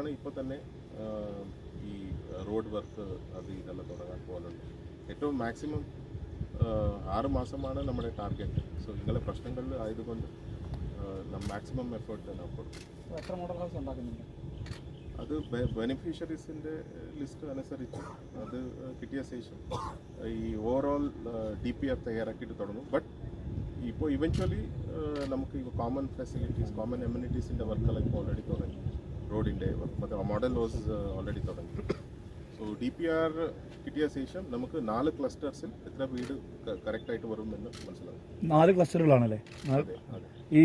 ആണ് ഇപ്പോൾ തന്നെ ഈ റോഡ് വർക്ക് അത് ഇതെല്ലാം തുടങ്ങാൻ പോകുന്നുണ്ട് ഏറ്റവും മാക്സിമം ആറ് മാസമാണ് നമ്മുടെ ടാർഗറ്റ്. സോ നിങ്ങളെ പ്രശ്നങ്ങളിൽ ആയതുകൊണ്ട് മാക്സിമം എഫേർട്ട് തന്നെ കൊടുക്കും. എത്ര മോഡൽ ഹൗസ് ഉണ്ടാക്കുന്നുണ്ട്? അത് ബെനിഫിഷ്യറീസിന്റെ ലിസ്റ്റ് അനുസരിച്ച് അത് കിട്ടിയ ശേഷം ഈ ഓവറോൾ ഡി പി ആർ തയ്യാറാക്കിയിട്ട് തുടങ്ങും. ബട്ട് ഇപ്പോൾ ഇവൻച്വലി നമുക്ക് ഇപ്പോൾ കോമൺ ഫെസിലിറ്റീസ് കോമൺ എമ്യൂണിറ്റീസിന്റെ വർക്കെല്ലാം ഇപ്പോൾ ഓൾറെഡി തുടങ്ങി. റോഡിന്റെ മറ്റേ മോഡൽ ലോസ് ഓൾറെഡി തുടങ്ങി. സോ ഡി പി ആർ കിട്ടിയ ശേഷം നമുക്ക് നാല് ക്ലസ്റ്റേഴ്സിൽ എത്ര വീട് കറക്റ്റായിട്ട് വരുമെന്ന് മനസ്സിലാവും. നാല് ക്ലസ്റ്ററുകളാണല്ലേ ഈ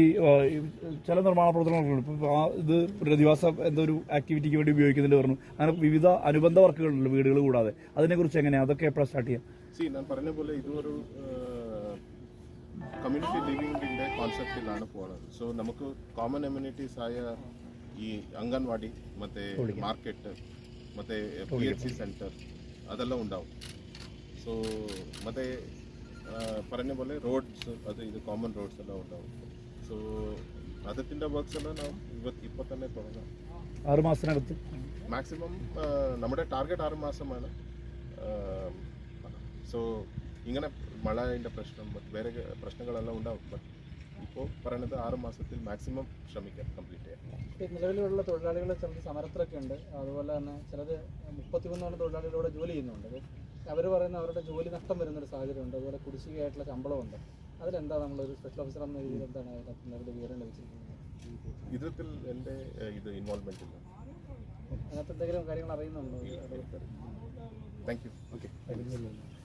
ചില നിർമ്മാണ പ്രവർത്തനങ്ങളുണ്ട്. ഇപ്പോൾ ഇത് പ്രതിവാസ എന്തോ ഒരു ആക്ടിവിറ്റിക്ക് വേണ്ടി ഉപയോഗിക്കുന്നുണ്ട് പറഞ്ഞു. അങ്ങനെ വിവിധ അനുബന്ധ വർക്കുകളുണ്ട് വീടുകൾ കൂടാതെ. അതിനെക്കുറിച്ച് എങ്ങനെയാണ് അതൊക്കെ എപ്പോഴാണ് സ്റ്റാർട്ട് ചെയ്യാം? സി ഞാൻ പറഞ്ഞ പോലെ ഇതൊരു കമ്മ്യൂണിറ്റി ലിവിംഗിന്റെ കോൺസെപ്റ്റിലാണ് പോകുന്നത് സോ നമുക്ക് കോമൺ എമ്യൂണിറ്റീസ് ആയ ഈ അംഗൻവാടി ಮತ್ತೆ മാർക്കറ്റ് ಮತ್ತೆ പി എച്ച് സി സെൻറ്റർ അതെല്ലാം ഉണ്ടാവും സോ ಮತ್ತೆ ആ, പറഞ്ഞ പോലെ റോഡ്സ് അത് ഇത് കോമൺ റോഡ്സ് എല്ലാം ഉണ്ടാവും സോ അതിൻ്റെ വർക്ക്സ് എല്ലാം നാം ഇവ- ഇപ്പോൾ തന്നെ തുടങ്ങാം ആറ് മാസത്തിനകത്ത് മാക്സിമം നമ്മുടെ ടാർഗറ്റ് ആറ് മാസമാണ് സോ ഇങ്ങനെ മഴയുടെ പ്രശ്നം മറ്റ് വേറെ പ്രശ്നങ്ങളെല്ലാം ഉണ്ടാവും ബട്ട് ഇപ്പോൾ പറയുന്നത് ആറ് മാസത്തിൽ മാക്സിമം ശ്രമിക്കാം കംപ്ലീറ്റ് ചെയ്യാൻ. ഈ നിലവിലുള്ള തൊഴിലാളികളെ ചിലർ സമരത്തിലൊക്കെ ഉണ്ട്. അതുപോലെ തന്നെ ചിലത് മുപ്പത്തിമൂന്നോളം തൊഴിലാളികളോട് ജോലി ചെയ്യുന്നുണ്ട്. അവർ പറയുന്ന അവരുടെ ജോലി നഷ്ടം വരുന്നൊരു സാഹചര്യമുണ്ട്. അതുപോലെ കുടിശ്ശികയായിട്ടുള്ള ശമ്പളമുണ്ട്. അതിലെന്താ നമ്മളൊരു സ്പെഷ്യൽ ഓഫീസർ എന്ന രീതിയിൽ എന്താണ് നിലവിൽ വിവരം ലഭിച്ചിരിക്കുന്നത്? ഇതിൽ എന്റെ ഇത് ഇൻവോൾവ്മെന്റ് ഇല്ല. അതിനകത്ത് എന്തെങ്കിലും കാര്യങ്ങൾ അറിയുന്നുണ്ടോ? Thank you okay